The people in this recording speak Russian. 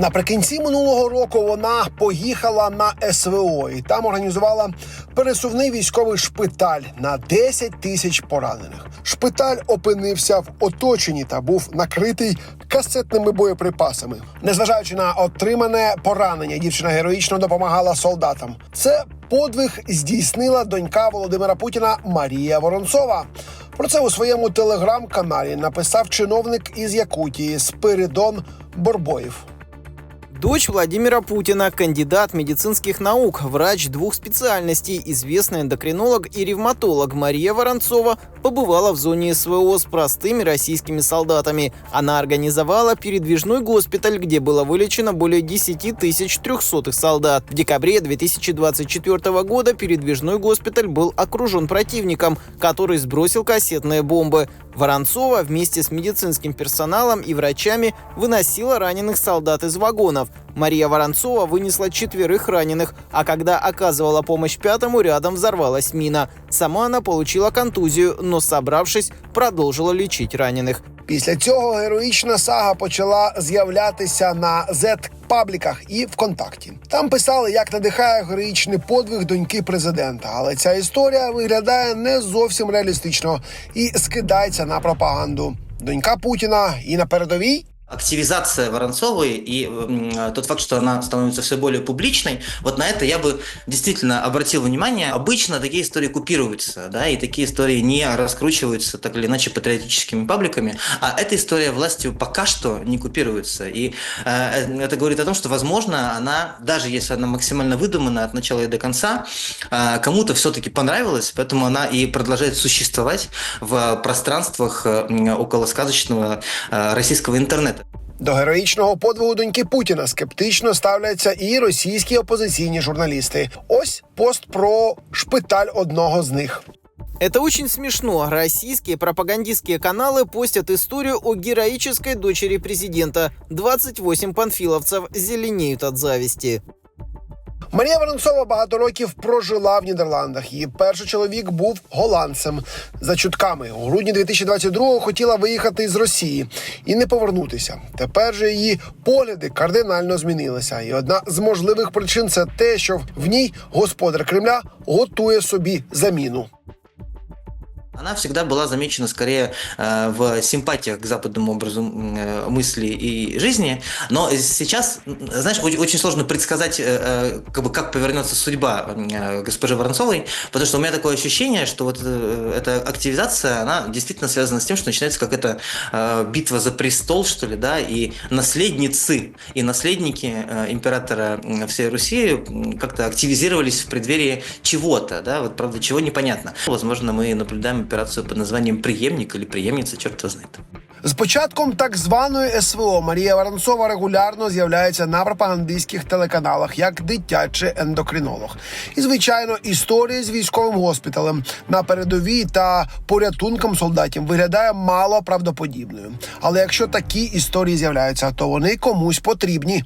Наприкінці минулого року вона поїхала на СВО і там організувала пересувний військовий шпиталь на 10 тисяч поранених. Шпиталь опинився в оточенні та був накритий касетними боєприпасами. Незважаючи на отримане поранення, дівчина героїчно допомагала солдатам. Це подвиг здійснила донька Володимира Путіна Марія Воронцова. Про це у своєму телеграм-каналі написав чиновник із Якутії Спиридон Борбоєв. Дочь Владимира Путина, кандидат медицинских наук, врач двух специальностей, известный эндокринолог и ревматолог Мария Воронцова побывала в зоне СВО с простыми российскими солдатами. Она организовала передвижной госпиталь, где было вылечено более 10 тысяч трехсотых солдат. В декабре 2024 года передвижной госпиталь был окружен противником, который сбросил кассетные бомбы. Воронцова вместе с медицинским персоналом и врачами выносила раненых солдат из вагонов. Мария Воронцова вынесла четверых раненых, а когда оказывала помощь пятому, рядом взорвалась мина. Сама она получила контузию, но, собравшись, продолжила лечить раненых. Після цього героїчна сага почала з'являтися на зет-пабліках і ВКонтакті. Там писали, як надихає героїчний подвиг доньки президента. Але ця історія виглядає не зовсім реалістично і скидається на пропаганду. Донька Путіна і на передовій. Активизация Воронцовой и м, тот факт, что она становится все более публичной, вот на это я бы действительно обратил внимание. Обычно такие истории купируются, да, и такие истории не раскручиваются так или иначе патриотическими пабликами, а эта история властью пока что не купируется. И э, это говорит о том, что, возможно, она, даже если она максимально выдумана от начала и до конца, э, кому-то все-таки понравилась, поэтому она и продолжает существовать в пространствах э, околосказочного э, российского интернета. До героїчного подвигу доньки Путіна скептично ставляться і російські опозиційні журналісти. Ось пост про шпиталь одного з них. Это очень смешно. Российские пропагандистские каналы постят историю о героической дочери президента. 28 панфиловцев зеленеют от зависти. Марія Воронцова багато років прожила в Нідерландах. Її перший чоловік був голландцем. За чутками у грудні 2022-го хотіла виїхати з Росії і не повернутися. Тепер же її погляди кардинально змінилися. І одна з можливих причин це те, що в ній господар Кремля готує собі заміну. Она всегда была замечена скорее э, в симпатиях к западному образу э, мысли и жизни, но сейчас, знаешь, очень, сложно предсказать, э, как, бы, как повернется судьба госпожи Воронцовой, потому что у меня такое ощущение, что вот эта активизация, она действительно связана с тем, что начинается какая-то битва за престол, что ли, да, и наследницы и наследники императора всей Руси как-то активизировались в преддверии чего-то, да, вот правда, чего непонятно. Возможно, мы наблюдаем операцию под названием «Преемник» или «Преемница», черт его. З початком так званої СВО Марія Воронцова регулярно з'являється на пропагандистських телеканалах як дитячий ендокринолог. І звичайно, історія з військовим госпіталем на передовій та порятунком солдатів виглядає мало правдоподібною. Але якщо такі історії з'являються, то вони комусь потрібні.